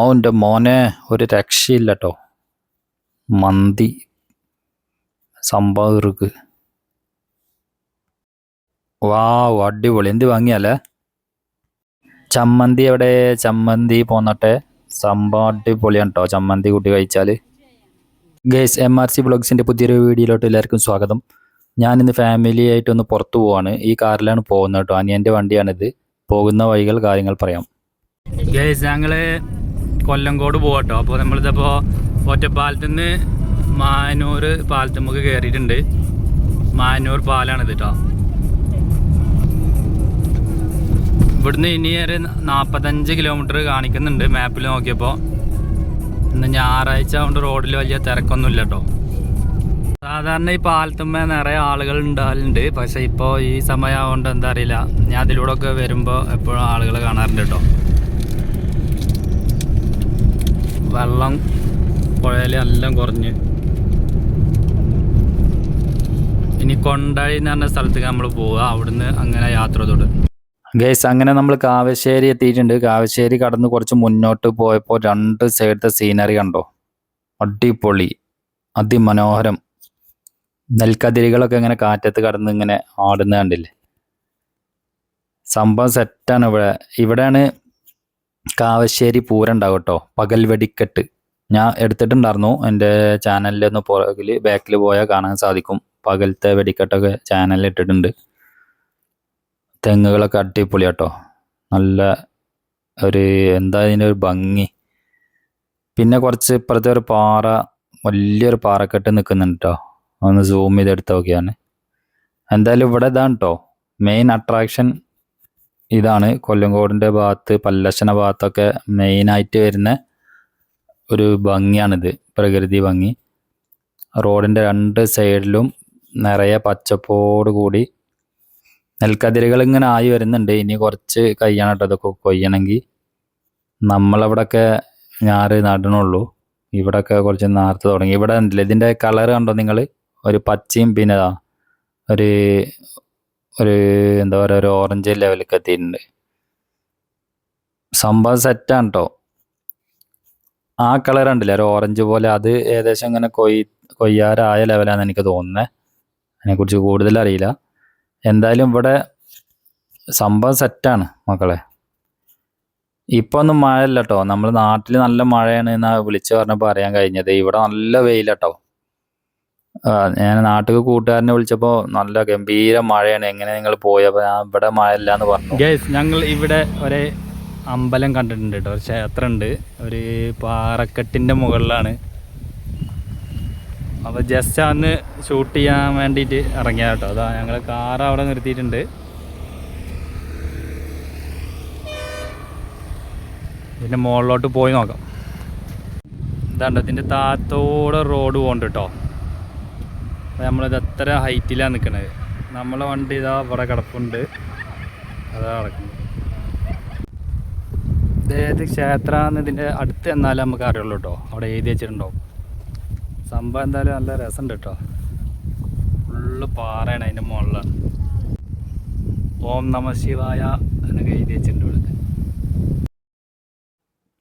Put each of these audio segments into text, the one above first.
ഓ എന്റെ മോനെ ഒരു രക്ഷയില്ല കേട്ടോ മന്തി. സംഭവം വാ അടിപൊളി. എന്ത് വാങ്ങിയാലേ ചമ്മന്തി എവിടെ? ചമ്മന്തി പോന്നട്ടെ. സംഭവം അടിപൊളിയാണ് കേട്ടോ ചമ്മന്തി കൂട്ടി കഴിച്ചാൽ ഗേസ് എം ആർ സി ബ്ലോഗ്സിന്റെ പുതിയൊരു വീഡിയോയിലോട്ട് എല്ലാവർക്കും സ്വാഗതം. ഞാൻ ഇന്ന് ഫാമിലി ആയിട്ടൊന്ന് പുറത്തു പോവാണ്. ഈ കാറിലാണ് പോകുന്നത് കേട്ടോ അനിയന്റെ വണ്ടിയാണിത്. പോകുന്ന വഴികൾ കാര്യങ്ങൾ പറയാം. ഗേസ് ഞങ്ങൾ കൊല്ലങ്കോട് പോകട്ടോ അപ്പോൾ നമ്മളിതപ്പോൾ ഒറ്റപ്പാലത്ത് നിന്ന് മാനൂർ പാലത്തുമ്മക്ക് കയറിയിട്ടുണ്ട് മാനൂർ പാലാണിത് കേട്ടോ ഇവിടുന്ന് ഇനി ഒരു നാൽപ്പത്തഞ്ച് കിലോമീറ്റർ കാണിക്കുന്നുണ്ട് മാപ്പിൽ നോക്കിയപ്പോൾ ഇന്ന് ഞായറാഴ്ച കൊണ്ട് റോഡിൽ വലിയ തിരക്കൊന്നുമില്ല കേട്ടോ സാധാരണ ഈ പാലത്തുമ്മ നിറയെ ആളുകൾ ഉണ്ടാകലുണ്ട് പക്ഷേ ഇപ്പോൾ ഈ സമയമാകൊണ്ട് എന്താ അറിയില്ല. ഞാൻ അതിലൂടെ ഒക്കെ വരുമ്പോൾ എപ്പോഴും ആളുകൾ കാണാറുണ്ട് കേട്ടോ വെള്ളം പുഴയിൽ എല്ലാം കുറഞ്ഞ്. ഇനി കൊണ്ടാഴി എന്ന് പറഞ്ഞ സ്ഥലത്തേക്ക് നമ്മൾ പോവുക. അവിടുന്ന് അങ്ങനെ യാത്ര തുടരും. ഗേസ് അങ്ങനെ നമ്മൾ കാവശ്ശേരി എത്തിയിട്ടുണ്ട്. കാവശ്ശേരി കടന്ന് കുറച്ച് മുന്നോട്ട് പോയപ്പോൾ രണ്ട് സൈഡത്തെ സീനറി കണ്ടോ? അടിപൊളി അതിമനോഹരം. നെൽക്കതിരികളൊക്കെ ഇങ്ങനെ കാറ്റത്ത് കടന്ന് ഇങ്ങനെ ആടുന്ന കണ്ടില്ലേ? സംഭവം സെറ്റാണ് ഇവിടെ. ഇവിടെയാണ് കാവശ്ശേരി പൂരം ഉണ്ടാവും കേട്ടോ പകൽ വെടിക്കെട്ട്. ഞാൻ എടുത്തിട്ടുണ്ടായിരുന്നു. എന്റെ ചാനലിൽ ഒന്ന് പുറകിൽ ബാക്കിൽ പോയാൽ കാണാൻ സാധിക്കും. പകലത്തെ വെടിക്കെട്ടൊക്കെ ചാനലിൽ ഇട്ടിട്ടുണ്ട്. തെങ്ങുകളൊക്കെ അടിപൊളി കേട്ടോ നല്ല ഒരു എന്താ ഇതിന്റെ ഒരു ഭംഗി. പിന്നെ കുറച്ച് ഇപ്പുറത്തെ ഒരു പാറ വലിയൊരു പാറക്കെട്ട് നിൽക്കുന്നുണ്ട് കേട്ടോ ഒന്ന് സൂം ചെയ്തെടുത്ത് നോക്കിയാണ് എന്തായാലും ഇവിടെ ഇതാണ് കേട്ടോ മെയിൻ അട്രാക്ഷൻ ഇതാണ് കൊല്ലങ്കോടിന്റെ ഭാഗത്ത് പല്ലശന ഭാഗത്തൊക്കെ മെയിനായിട്ട് വരുന്ന ഒരു ഭംഗിയാണിത് പ്രകൃതി ഭംഗി. റോഡിന്റെ രണ്ട് സൈഡിലും നിറയെ പച്ചപ്പോട് കൂടി നെൽക്കതിരുകൾ ഇങ്ങനെ ആയി വരുന്നുണ്ട്. ഇനി കുറച്ച് കഴിയണം കേട്ടോ ഇതൊക്കെ കൊയ്യണമെങ്കിൽ. നമ്മളവിടെയൊക്കെ ഞാറ് നടണുള്ളൂ. ഇവിടെയൊക്കെ കുറച്ച് നേരത്തെ തുടങ്ങി. ഇവിടെ ഇതിന്റെ കളർ കണ്ടോ നിങ്ങൾ? ഒരു പച്ചയും പിന്നെ ഒരു ഒരു എന്താ പറയുക ഒരു ഓറഞ്ച് ലെവലിലേക്ക് എത്തിയിട്ടുണ്ട്. സംഭവം സെറ്റാണ് കേട്ടോ ആ കളർ ഉണ്ടല്ലേ ഒരു ഓറഞ്ച് പോലെ അത് ഏകദേശം ഇങ്ങനെ കൊയ് കൊയ്യാറായ ലെവലാണെന്ന് എനിക്ക് തോന്നുന്നത് അതിനെക്കുറിച്ച് കൂടുതൽ അറിയില്ല. എന്തായാലും ഇവിടെ സംഭവം സെറ്റാണ് മക്കളെ. ഇപ്പോൾ ഒന്നും മഴയല്ല കേട്ടോ നമ്മൾ നാട്ടിൽ നല്ല മഴയാണ് എന്നാ വിളിച്ചു പറഞ്ഞപ്പോൾ അറിയാൻ കഴിഞ്ഞത്. ഇവിടെ നല്ല വെയിലട്ടോ ഞാൻ നാട്ടിൽ കൂട്ടുകാരനെ വിളിച്ചപ്പോൾ നല്ല ഗംഭീര മഴയാണ്. എങ്ങനെ നിങ്ങൾ പോയപ്പോൾ ഞാൻ ഇവിടെ മഴ എന്ന് പറഞ്ഞു. ഗേസ് ഞങ്ങൾ ഇവിടെ ഒരു അമ്പലം കണ്ടിട്ടുണ്ട് കേട്ടോ. ഒരു ക്ഷേത്രമുണ്ട് ഒരു പാറക്കെട്ടിന്റെ മുകളിലാണ്. അപ്പോൾ ജസ്റ്റ് അന്ന് ഷൂട്ട് ചെയ്യാൻ വേണ്ടിയിട്ട് ഇറങ്ങിയ കേട്ടോ. അതാ ഞങ്ങൾ കാർ അവിടെ നിർത്തിയിട്ടുണ്ട്. ഇതിന്റെ മുകളിലോട്ട് പോയി നോക്കാം. ഇതാണ്ടോ ഇതിന്റെ താത്തോടെ റോഡ് പോകുന്നുണ്ട് കേട്ടോ. നമ്മളിത് എത്ര ഹൈറ്റിലാണ് നിൽക്കുന്നത് നമ്മളെ വണ്ടി ഇതാ ഇവിടെ കിടപ്പുണ്ട്. അതാ കിടക്കുന്നത് ഇതേത് ക്ഷേത്രമാണ് ഇതിന്റെ അടുത്ത് എന്നാലും നമുക്ക് അറിയുള്ളൂ കേട്ടോ അവിടെ എഴുതി വെച്ചിട്ടുണ്ടാവും സംഭവം എന്തായാലും നല്ല രസമുണ്ട് കേട്ടോ ഫുള്ള് പാറയാണ് അതിന്റെ മുകളിലാണ്. ഓം നമ ശിവായ എന്നൊക്കെ എഴുതി വെച്ചിട്ടുണ്ട്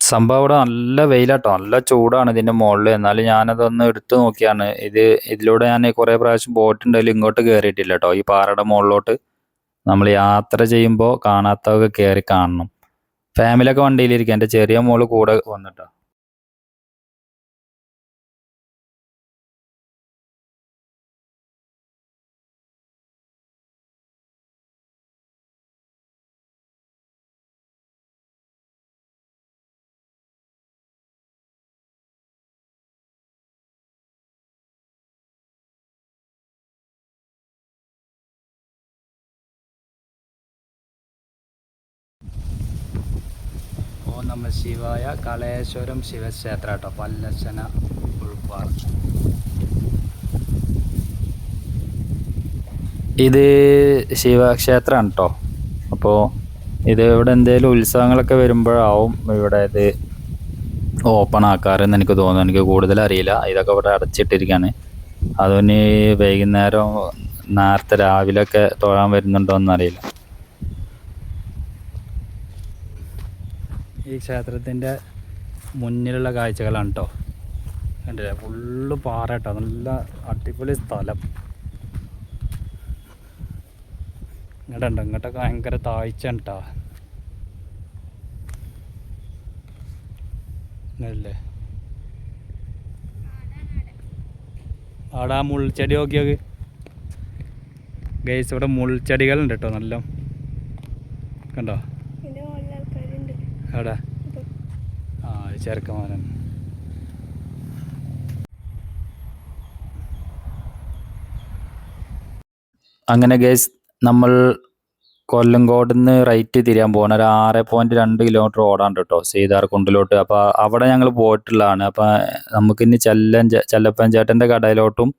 സംഭവം ഇവിടെ നല്ല വെയിലാട്ടോ. നല്ല ചൂടാണ് ഇതിന്റെ മുകളിൽ എന്നാലും ഞാനതൊന്ന് എടുത്തു നോക്കിയാണ്. ഇത് ഇതിലൂടെ ഞാൻ കുറേ പ്രാവശ്യം പോയിട്ടുണ്ടെങ്കിലും ഇങ്ങോട്ട് കയറിയിട്ടില്ല കേട്ടോ ഈ പാറയുടെ മുകളിലോട്ട് നമ്മൾ യാത്ര ചെയ്യുമ്പോൾ കാണാത്തതൊക്കെ കയറി കാണണം. ഫാമിലിയൊക്കെ വണ്ടിയിലിരിക്കും. എന്റെ ചെറിയ മോൾ കൂടെ വന്നിട്ടോ. ഓ നമ ശിവായ കളേശ്വരം ശിവക്ഷേത്ര കേട്ടോ. പല്ലശന ഉൾപ്പാറ. ഇത് ശിവക്ഷേത്രമാണ് കേട്ടോ അപ്പോൾ ഇത് ഇവിടെ എന്തെങ്കിലും ഉത്സവങ്ങളൊക്കെ വരുമ്പോഴാവും ഇവിടെ ഇത് ഓപ്പൺ ആക്കാറെന്ന് എനിക്ക് തോന്നുന്നു. എനിക്ക് കൂടുതൽ അറിയില്ല. ഇതൊക്കെ ഇവിടെ അടച്ചിട്ടിരിക്കുകയാണ് അതുകൊണ്ട് വൈകുന്നേരം നേരത്തെ രാവിലെയൊക്കെ തൊഴാൻ വരുന്നുണ്ടോ എന്നറിയില്ല ഈ ക്ഷേത്രത്തിന്റെ മുന്നിലുള്ള കാഴ്ചകളാണ് കേട്ടോ കണ്ടില്ലേ? ഫുള്ള് പാറ കേട്ടോ നല്ല അടിപൊളി സ്ഥലം. ഇങ്ങോട്ടുണ്ടോ ഇങ്ങോട്ടൊക്കെ ഭയങ്കര താഴ്ച കേട്ടോ അല്ലേ അവിടെ ആ മുൾച്ചെടി നോക്കിയോക്ക് ഗൈസ് ഇവിടെ മുൾച്ചെടികളുണ്ട് കേട്ടോ നല്ല കണ്ടോ? എവിടെ ആ ചെറുക്കന്മാരാണ് അങ്ങനെ ഗൈസ് നമ്മൾ കൊല്ലങ്കോട് നിന്ന് റൈറ്റ് തിരിയാൻ പോകണം ഒരു ആറ് പോയിന്റ് രണ്ട് കിലോമീറ്റർ ഓടാണ്ട് കേട്ടോ സീതാർ കുണ്ടിലോട്ട്. അപ്പോൾ അവിടെ ഞങ്ങൾ പോയിട്ടുള്ളതാണ്. അപ്പോൾ നമുക്കിനി ചെല്ലൻ ചെല്ലപ്പൻ ചേട്ടന്റെ കടയിലോട്ടും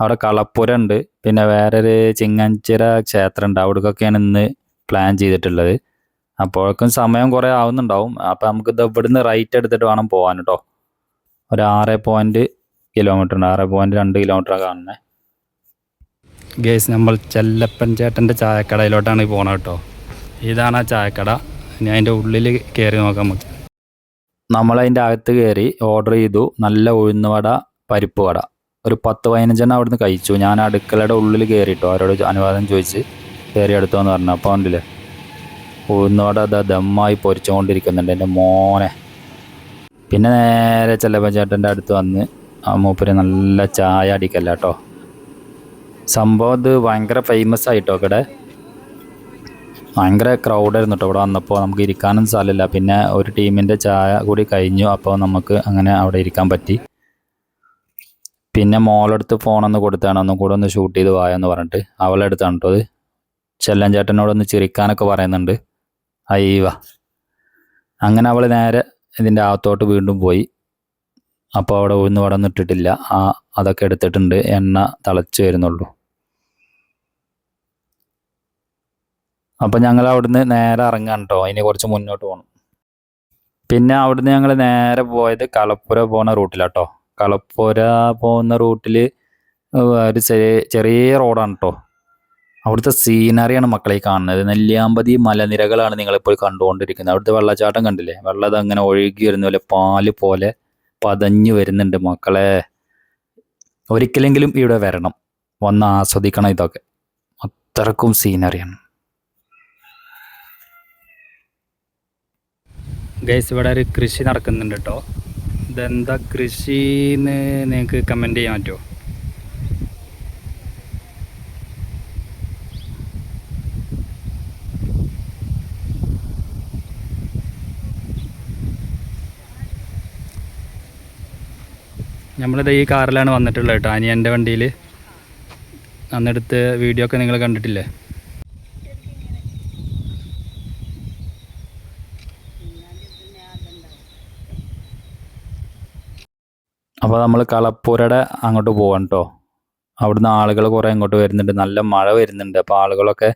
അവിടെ കളപ്പുര ഉണ്ട്. പിന്നെ വേറൊരു ചിങ്ങഞ്ചിറ ക്ഷേത്രം ഉണ്ട്. അവിടേക്കൊക്കെയാണ് ഇന്ന് പ്ലാൻ ചെയ്തിട്ടുള്ളത്. അപ്പോഴേക്കും സമയം കുറേ ആവുന്നുണ്ടാവും. അപ്പൊ നമുക്ക് ഇത് ഇവിടുന്ന് റൈറ്റ് എടുത്തിട്ട് വേണം പോകാൻ കേട്ടോ. ഒരു ആറ് പോയിന്റ് കിലോമീറ്റർ ഉണ്ട്. ആറ് പോയിന്റ് രണ്ട് കിലോമീറ്റർ കാണുന്നത് ഗേസ് നമ്മൾ ചെല്ലപ്പൻ ചേട്ടന്റെ ചായക്കടയിലോട്ടാണ് പോണത് കേട്ടോ. ഇതാണ് ആ ചായക്കട. ഇനി അതിന്റെ ഉള്ളിൽ കയറി നോക്കാം നമ്മൾ നമ്മളതിന്റെ അകത്ത് കയറി ഓർഡർ ചെയ്തു. നല്ല ഉഴുന്നുവട പരിപ്പ് വട. ഒരു പത്ത് പതിനഞ്ചെണ്ണം അവിടുന്ന് കഴിച്ചു. ഞാൻ അടുക്കളയുടെ ഉള്ളിൽ കയറിയിട്ടോ അവരോട് അനുവാദം ചോദിച്ച് കയറി എടുത്തോന്ന് പറഞ്ഞു. അപ്പോൾ ഉണ്ടല്ലേ ഉഴുന്നുവട അത് ദമ്മായി പൊരിച്ചുകൊണ്ടിരിക്കുന്നുണ്ട് എന്റെ മോനെ. പിന്നെ നേരെ ചെല്ലപ്പൻ ചേട്ടന്റെ അടുത്ത് വന്ന് ആ മൂപ്പര് നല്ല ചായ അടിക്കല്ല കേട്ടോ സംഭവം ഇത് ഭയങ്കര ഫേമസ് ആയിട്ടോ ഇവിടെ? ഭയങ്കര ക്രൗഡായിരുന്നു കേട്ടോ ഇവിടെ വന്നപ്പോൾ. നമുക്ക് ഇരിക്കാനും സ്ഥലമില്ല. പിന്നെ ഒരു ടീമിന്റെ ചായ കൂടി കഴിഞ്ഞു. അപ്പോൾ നമുക്ക് അങ്ങനെ അവിടെ ഇരിക്കാൻ പറ്റി. പിന്നെ മോളെടുത്ത് ഫോണൊന്ന് കൊടുത്താണ്. ഒന്നും കൂടെ ഒന്ന് ഷൂട്ട് ചെയ്ത് വായെന്ന് പറഞ്ഞിട്ട്. അവളെടുത്താണ് കേട്ടോ അത് ചെല്ലൻ ചേട്ടനോടൊന്ന് ചിരിക്കാനൊക്കെ പറയുന്നുണ്ട്. അയ്യവ അങ്ങനെ അവൾ നേരെ ഇതിന്റെ അകത്തോട്ട് വീണ്ടും പോയി. അപ്പോൾ അവിടെ ഉഴുന്ന് വടം ഇട്ടിട്ടില്ല ആ അതൊക്കെ എടുത്തിട്ടുണ്ട്. എണ്ണ തിളച്ച് വരുന്നുള്ളൂ. അപ്പം ഞങ്ങൾ അവിടുന്ന് നേരെ ഇറങ്ങാൻ കേട്ടോ. അതിന് കുറച്ച് മുന്നോട്ട് പോകണം പിന്നെ അവിടുന്ന് ഞങ്ങൾ നേരെ പോയത് കളപ്പുര പോകുന്ന റൂട്ടിലാട്ടോ കളപ്പുര പോകുന്ന റൂട്ടിൽ ഒരു ചെറിയ റോഡാണ് കേട്ടോ. അവിടുത്തെ സീനറിയാണ് മക്കളെ കാണുന്നത്. നെല്ലിയാമ്പതി മലനിരകളാണ് നിങ്ങളിപ്പോൾ കണ്ടുകൊണ്ടിരിക്കുന്നത്. അവിടുത്തെ വെള്ളച്ചാട്ടം കണ്ടില്ലേ? വെള്ളം അത് അങ്ങനെ ഒഴുകി വരുന്ന പോലെ പാൽ പോലെ പതഞ്ഞു വരുന്നുണ്ട് മക്കളെ. ഒരിക്കലെങ്കിലും ഇവിടെ വരണം. വന്ന് ആസ്വദിക്കണം ഇതൊക്കെ. അത്രക്കും സീനറിയാണ് ഗൈസ് ഇവിടെ ഒരു കൃഷി നടക്കുന്നുണ്ട് കേട്ടോ ഇതെന്താ കൃഷിന്ന് നിങ്ങൾക്ക് കമന്റ് ചെയ്യാൻ പറ്റുമോ? നമ്മളിത് ഈ കാറിലാണ് വന്നിട്ടുള്ളത് കേട്ടോ. അനിയന്റെ വണ്ടിയിൽ അന്നെടുത്ത് വീഡിയോ ഒക്കെ നിങ്ങൾ കണ്ടിട്ടില്ലേ? അപ്പോൾ നമ്മൾ കളപ്പൂരയുടെ അങ്ങോട്ട് പോകാം കേട്ടോ അവിടുന്ന് ആളുകൾ കുറേ ഇങ്ങോട്ട് വരുന്നുണ്ട്. നല്ല മഴ വരുന്നുണ്ട്. അപ്പോൾ ആളുകളൊക്കെ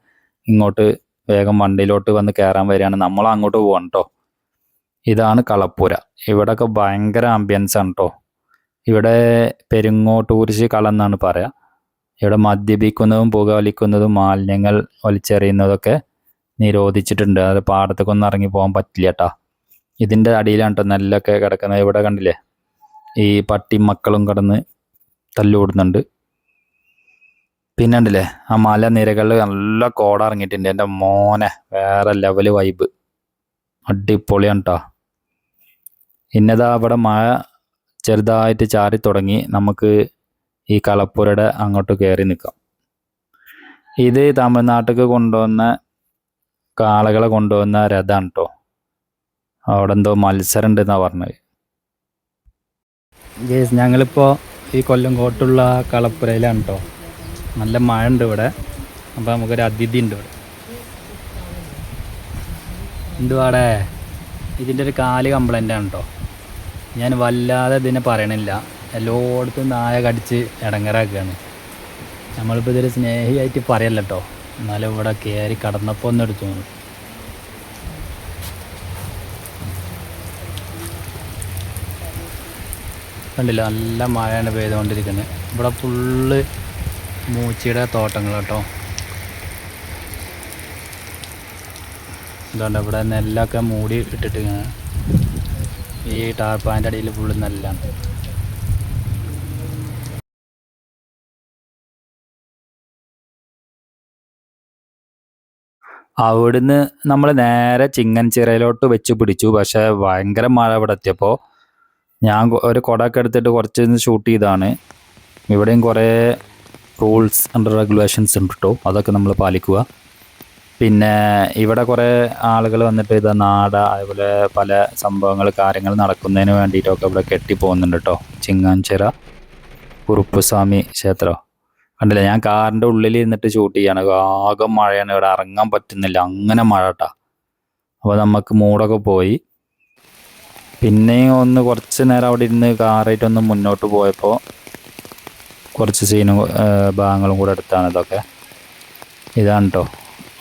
ഇങ്ങോട്ട് വേഗം വണ്ടിയിലോട്ട് വന്ന് കയറാൻ വരികയാണ്. നമ്മൾ അങ്ങോട്ട് പോകണം കേട്ടോ ഇതാണ് കളപ്പുര. ഇവിടെയൊക്കെ ഭയങ്കര ആംബിയൻസ് ആണ് കേട്ടോ ഇവിടെ പെരുങ്ങോ ടൂറിസ്റ്റ് കള എന്നാണ് പറയുക ഇവിടെ മദ്യപിക്കുന്നതും പുകവലിക്കുന്നതും മാലിന്യങ്ങൾ വലിച്ചെറിയുന്നതൊക്കെ നിരോധിച്ചിട്ടുണ്ട്. അത് പാടത്തൊക്കെ ഒന്നും ഇറങ്ങി പോകാൻ പറ്റില്ല കേട്ടോ ഇതിന്റെ അടിയിലാണ് കേട്ടോ നെല്ലൊക്കെ കിടക്കുന്നത്. ഇവിടെ കണ്ടില്ലേ? ഈ പട്ടി മക്കളും കിടന്ന് തല്ലുകൂടുന്നുണ്ട്. പിന്നെ ഉണ്ടല്ലേ ആ മലനിരകളിൽ നല്ല കോട ഇറങ്ങിയിട്ടുണ്ട്. എന്റെ മോനെ വേറെ ലെവൽ വൈബ് അടിപൊളിയാണ് കേട്ടോ ഇന്നതാ ഇവിടെ മഴ ചെറുതായിട്ട് ചാരി തുടങ്ങി നമുക്ക് ഈ കളപ്പുരയുടെ അങ്ങോട്ട് കയറി നിൽക്കാം. ഇത് തമിഴ്നാട്ടിലേക്ക് കൊണ്ടുവന്ന കാളകളെ കൊണ്ടുവന്ന രഥമാണ് കേട്ടോ അവിടെ എന്തോ മത്സരം ഉണ്ടെന്നാണ് പറഞ്ഞത്. ഗേസ് ഞങ്ങളിപ്പോൾ ഈ കൊല്ലം കോട്ടുള്ള കളപ്പുരയിലാണ് കേട്ടോ നല്ല മഴ ഉണ്ട് ഇവിടെ. അപ്പോൾ നമുക്കൊരു അതിഥി ഉണ്ട് ഇവിടെ. എന്തുവാടെ? ഇതിന്റെ ഒരു കാൽ കംപ്ലൈന്റ് ആണ് കേട്ടോ ഞാൻ വല്ലാതെ ഇതിനെ പറയണില്ല. എല്ലായിടത്തും നായ കടിച്ച് ഇടങ്ങറാക്കുകയാണ് നമ്മളിപ്പോൾ ഇതൊരു സ്നേഹിയായിട്ട് പറയല്ല കേട്ടോ എന്നാലും ഇവിടെ കയറി കടന്നപ്പോൾ ഒന്ന് എടുത്തു കണ്ടില്ല? നല്ല മഴയാണ് പെയ്തുകൊണ്ടിരിക്കുന്നത് ഇവിടെ ഫുള്ള് മൂച്ചിയുടെ തോട്ടങ്ങൾ കേട്ടോ അതുകൊണ്ട് ഇവിടെ നെല്ലൊക്കെ മൂടി ഇട്ടിട്ട് ഇങ്ങനെ ഈ ടാർപ്പാന്റെ അടിയിൽ ഫുള്ള് നെല്ലാണ് അവിടുന്ന് നമ്മൾ നേരെ ചിങ്ങൻചിറയിലോട്ട് വെച്ച് പിടിച്ചു. പക്ഷേ ഭയങ്കര മഴ ഇവിടെ എത്തിയപ്പോൾ ഞാൻ ഒരു കുടയൊക്കെ എടുത്തിട്ട് കുറച്ച് ഷൂട്ട് ചെയ്താണ് ഇവിടെയും കുറേ റൂൾസ് ആൻഡ് റെഗുലേഷൻസ് ഉണ്ട് കേട്ടോ അതൊക്കെ നമ്മൾ പാലിക്കുക. പിന്നെ ഇവിടെ കുറേ ആളുകൾ വന്നിട്ട് ഇത് നാട അതുപോലെ പല സംഭവങ്ങൾ കാര്യങ്ങൾ നടക്കുന്നതിന് വേണ്ടിയിട്ടൊക്കെ ഇവിടെ കെട്ടി പോകുന്നുണ്ട് കേട്ടോ ചിങ്ങാഞ്ചിറ കുറുപ്പുസ്വാമി ക്ഷേത്രം. കണ്ടില്ല? ഞാൻ കാറിന്റെ ഉള്ളിൽ ഇരുന്നിട്ട് ഷൂട്ട് ചെയ്യാണ്. ആകെ മഴയാണ്. ഇവിടെ ഇറങ്ങാൻ പറ്റുന്നില്ല. അങ്ങനെ മഴ കേട്ടാ അപ്പോൾ നമുക്ക് മൂടൊക്കെ പോയി. പിന്നെയും ഒന്ന് കുറച്ച് നേരം അവിടെ ഇരുന്ന് കാറായിട്ടൊന്ന് മുന്നോട്ട് പോയപ്പോൾ കുറച്ച് സീനും ഭാഗങ്ങളും കൂടെ എടുത്താണ് ഇതൊക്കെ. ഇതാണ് കേട്ടോ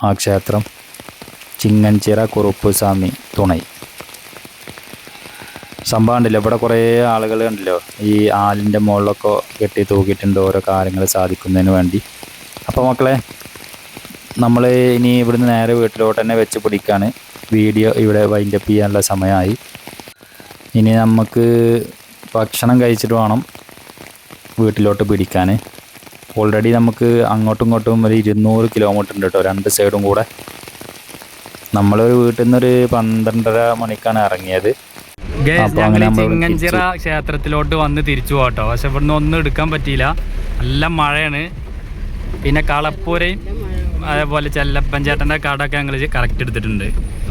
ആ ക്ഷേത്രം ചിങ്ങൻചിറ കുറുപ്പുസ്വാമി തുണൈ. സംഭവം ഉണ്ടല്ലോ ഇവിടെ കുറേ ആളുകൾ ഉണ്ടല്ലോ ഈ ആലിന്റെ മുകളിലൊക്കെ കെട്ടി തൂക്കിയിട്ടുണ്ട് ഓരോ കാര്യങ്ങൾ സാധിക്കുന്നതിന് വേണ്ടി. അപ്പോൾ മക്കളെ നമ്മൾ ഇനി ഇവിടുന്ന് നേരെ വീട്ടിലോട്ട് തന്നെ വെച്ച് പിടിക്കാണ്. വീഡിയോ ഇവിടെ വൈൻഡപ്പ് ചെയ്യാനുള്ള സമയമായി. ഇനി നമുക്ക് ഭക്ഷണം കഴിച്ചിട്ട് വേണം വീട്ടിലോട്ട് പിടിക്കാൻ. ഓൾറെഡി നമുക്ക് അങ്ങോട്ടും ഇങ്ങോട്ടും ഒരു ഇരുന്നൂറ് കിലോമീറ്റർ ഉണ്ട് കേട്ടോ രണ്ട് സൈഡും കൂടെ. നമ്മളൊരു വീട്ടിൽ നിന്നൊരു പന്ത്രണ്ടര മണിക്കാണ് ഇറങ്ങിയത്. ചിങ്ങഞ്ചിറ ക്ഷേത്രത്തിലോട്ട് വന്ന് തിരിച്ചു പോകട്ടോ പക്ഷെ ഇവിടുന്ന് ഒന്നും എടുക്കാൻ പറ്റിയില്ല. നല്ല മഴയാണ്. പിന്നെ കളപ്പൂരയും അതേപോലെ ചെല്ലപ്പൻ ചേട്ടന്റെ കടയൊക്കെ ഞങ്ങൾ കറക്റ്റ് എടുത്തിട്ടുണ്ട്.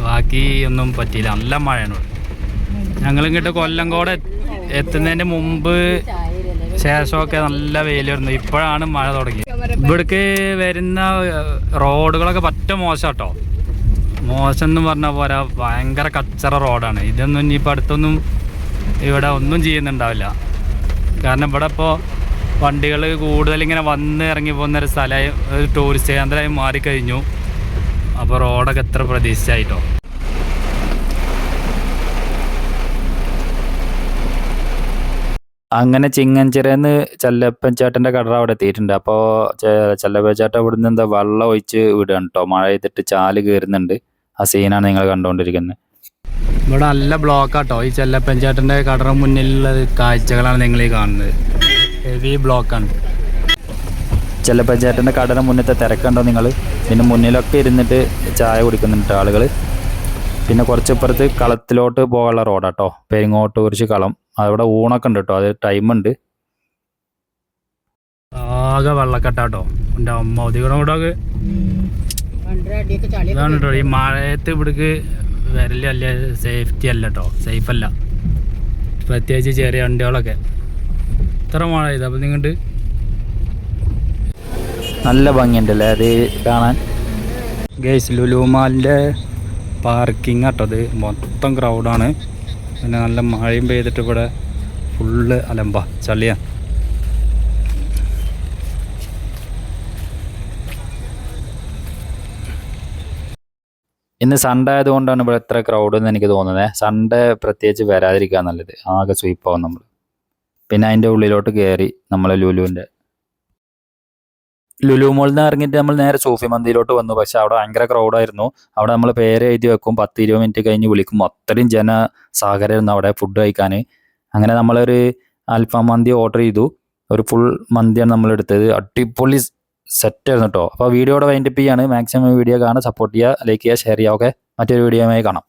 ബാക്കി ഒന്നും പറ്റിയില്ല. നല്ല മഴയാണ് ഞങ്ങളിങ്ങോട്ട് ഞങ്ങൾ ഇങ്ങോട്ട് കൊല്ലങ്കോട് എത്തുന്നതിന് മുമ്പ് ശേഷമൊക്കെ നല്ല വെയിലായിരുന്നു ഇപ്പോഴാണ് മഴ തുടങ്ങി. ഇവിടേക്ക് വരുന്ന റോഡുകളൊക്കെ പറ്റ മോശം കേട്ടോ. മോശം എന്ന് പറഞ്ഞ പോരാ ഭയങ്കര കച്ചറ റോഡാണ്. ഇതൊന്നും ഇനിയിപ്പോൾ അടുത്തൊന്നും ഇവിടെ ഒന്നും ചെയ്യുന്നുണ്ടാവില്ല. കാരണം ഇവിടെ ഇപ്പോൾ വണ്ടികൾ കൂടുതലിങ്ങനെ വന്ന് ഇറങ്ങി പോകുന്ന ഒരു സ്ഥലമായി ഒരു ടൂറിസ്റ്റ് കേന്ദ്രമായി മാറിക്കഴിഞ്ഞു. അപ്പോൾ റോഡൊക്കെ എത്ര പ്രതീക്ഷിച്ചായിട്ടോ അങ്ങനെ ചിങ്ങഞ്ചിറന്ന് ചെല്ലപ്പൻ ചേട്ടന്റെ കടർ അവിടെ എത്തിയിട്ടുണ്ട്. അപ്പോൾ ചെല്ലപ്പൻ ചേട്ടൻ നിന്ന് എന്താ വെള്ളം ഒഴിച്ച് വിടുകയാണ് കേട്ടോ മഴ ചെയ്തിട്ട് ചാൽ കയറുന്നുണ്ട് ആ സീനാണ് നിങ്ങൾ കണ്ടുകൊണ്ടിരിക്കുന്നത് ഇവിടെ നല്ല ബ്ലോക്കാട്ടോ ഈ ചെല്ലപ്പൻ ചേട്ടന്റെ കടറ മുന്നിലുള്ള കാഴ്ചകളാണ് നിങ്ങൾ ഈ കാണുന്നത്. ഹെവി ബ്ലോക്കാണ് ചെല്ലപ്പൻ ചേട്ടന്റെ കടന മുന്നത്തെ തിരക്കുണ്ടോ നിങ്ങൾ? പിന്നെ മുന്നിലൊക്കെ ഇരുന്നിട്ട് ചായ കുടിക്കുന്നുണ്ട് ആളുകൾ പിന്നെ കുറച്ചിപ്പുറത്ത് കളത്തിലോട്ട് പോകാനുള്ള റോഡാട്ടോ പെരിങ്ങോട്ട് കുറിച്ച് കളം. അവിടെ ഊണൊക്കെ ഉണ്ട് കേട്ടോ. അത് ടൈമുണ്ട് ആകെ വെള്ളക്കെട്ടാട്ടോ. എന്റെ അമ്മ ഇതാണ് കേട്ടോ. ഈ മഴയത്ത് ഇവിടേക്ക് വരൽ അല്ല സേഫ്റ്റി അല്ല കേട്ടോ. സേഫ് അല്ല. പ്രത്യേകിച്ച് ചെറിയ വണ്ടികളൊക്കെ. ഇത്ര മഴ ചെയ്ത് അപ്പം നിങ്ങട്ട് നല്ല ഭംഗിയുണ്ടല്ലേ അത് കാണാൻ? ഗേസ് ലുലുമാലിന്റെ പാർക്കിംഗ് കേട്ടോ. അത് മൊത്തം ക്രൗഡാണ് പിന്നെ നല്ല മഴയും പെയ്തിട്ട് ഇവിടെ ഫുള്ള് അലമ്പ ചളിയാണ് ഇന്ന് സൺഡേ ആയതുകൊണ്ടാണ് ഇവിടെ എത്ര ക്രൗഡ് എന്ന് എനിക്ക് തോന്നുന്നത് സൺഡേ പ്രത്യേകിച്ച് വരാതിരിക്കാൻ നല്ലത്. ആകെ സ്വീപ്പാവും നമ്മൾ പിന്നെ അതിന്റെ ഉള്ളിലോട്ട് കയറി നമ്മളെ ലുലുവിന്റെ ലുലു മോളിൽ നിന്ന് ഇറങ്ങിയിട്ട് നമ്മൾ നേരെ സൂഫി മന്തിയിലോട്ട് വന്നു. പക്ഷെ അവിടെ ഭയങ്കര ക്രൗഡായിരുന്നു അവിടെ നമ്മൾ പേര് എഴുതി വെക്കും. പത്ത് ഇരുപത് മിനിറ്റ് കഴിഞ്ഞ് വിളിക്കും. അത്രയും ജനസാഗരമായിരുന്നു അവിടെ ഫുഡ് കഴിക്കാൻ. അങ്ങനെ നമ്മളൊരു അൽഫാം മന്തി ഓർഡർ ചെയ്തു. ഒരു ഫുൾ മന്തിയാണ് നമ്മൾ എടുത്തത്. അടിപൊളി സെറ്റ് ആയിരുന്നു കേട്ടോ അപ്പോൾ വീഡിയോയുടെ വൈൻഡപ്പ് ചെയ്യാണ്. മാക്സിമം വീഡിയോ കാണാൻ സപ്പോർട്ട് ചെയ്യുക ലൈക്ക് ചെയ്യുക ഷെയർ ചെയ്യുക. ഓക്കെ മറ്റൊരു വീഡിയോയുമായി കാണാം.